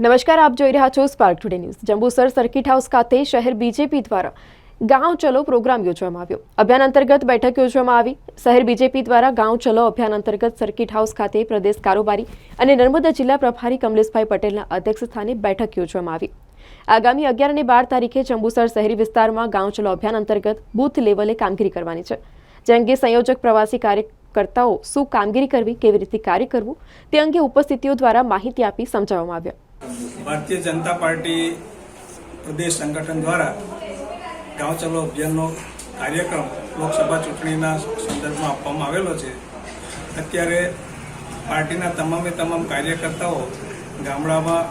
નમસ્કાર, આપ જોઈ રહ્યા છો Spark today news Jambusar circuit house ખાતે શહેર બીજેપી દ્વારા ગાંવ ચલો પ્રોગ્રામ યોજવામાં આવ્યો. અભિયાન અંતર્ગત બેઠક યોજવામાં આવી. શહેર બીજેપી દ્વારા ગાંવ ચલો અભિયાન અંતર્ગત સર્કિટ હાઉસ ખાતે પ્રદેશ કારોબારી અને નર્મદા જિલ્લા પ્રભારી કમલેશભાઈ પટેલના અધ્યક્ષ સ્થાને બેઠક યોજવામાં આવી. આગામી અગિયાર અને બાર તારીખે જંબુસર શહેરી વિસ્તારમાં ગાંવ ચલો અભિયાન અંતર્ગત બૂથ લેવલે કામગીરી કરવાની છે. જે અંગે સંયોજક પ્રવાસી કાર્યકર્તાઓ શું કામગીરી કરવી, કેવી રીતે કાર્ય કરવું તે અંગે ઉપસ્થિતિઓ દ્વારા માહિતી આપી સમજાવવામાં આવ્યા. ભારતીય જનતા પાર્ટી પ્રદેશ સંગઠન દ્વારા ગાંવ ચલો અભિયાનનો કાર્યક્રમ લોકસભા ચૂંટણીના સંદર્ભમાં આપવામાં આવેલો છે. અત્યારે પાર્ટીના તમામે તમામ કાર્યકર્તાઓ ગામડામાં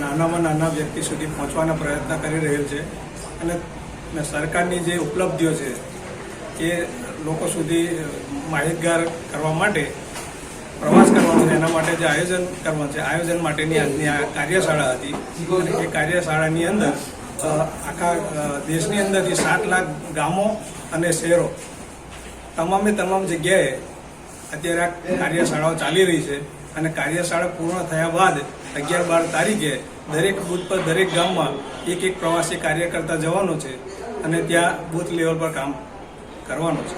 નાનામાં નાના વ્યક્તિ સુધી પહોંચવાના પ્રયત્ન કરી રહેલ છે અને સરકારની જે ઉપલબ્ધિઓ છે એ લોકો સુધી માહિતગાર કરવા માટે પ્રવાસ કરવાનો છે, એના માટે જે આયોજન કરવાનું છે, આયોજન માટેની આજની આ કાર્યશાળા હતી. એ કાર્યશાળાની અંદર આખા દેશની દેશની અંદરથી સાત લાખ ગામો અને શહેરો તમામે તમામ જગ્યાએ અત્યારે આ કાર્યશાળાઓ ચાલી રહી છે. અને કાર્યશાળા પૂર્ણ થયા બાદ અગિયાર બાર તારીખે દરેક બૂથ પર, દરેક ગામમાં એક એક પ્રવાસી કાર્યકર્તા જવાનો છે અને ત્યાં બૂથ લેવલ પર કામ કરવાનું છે.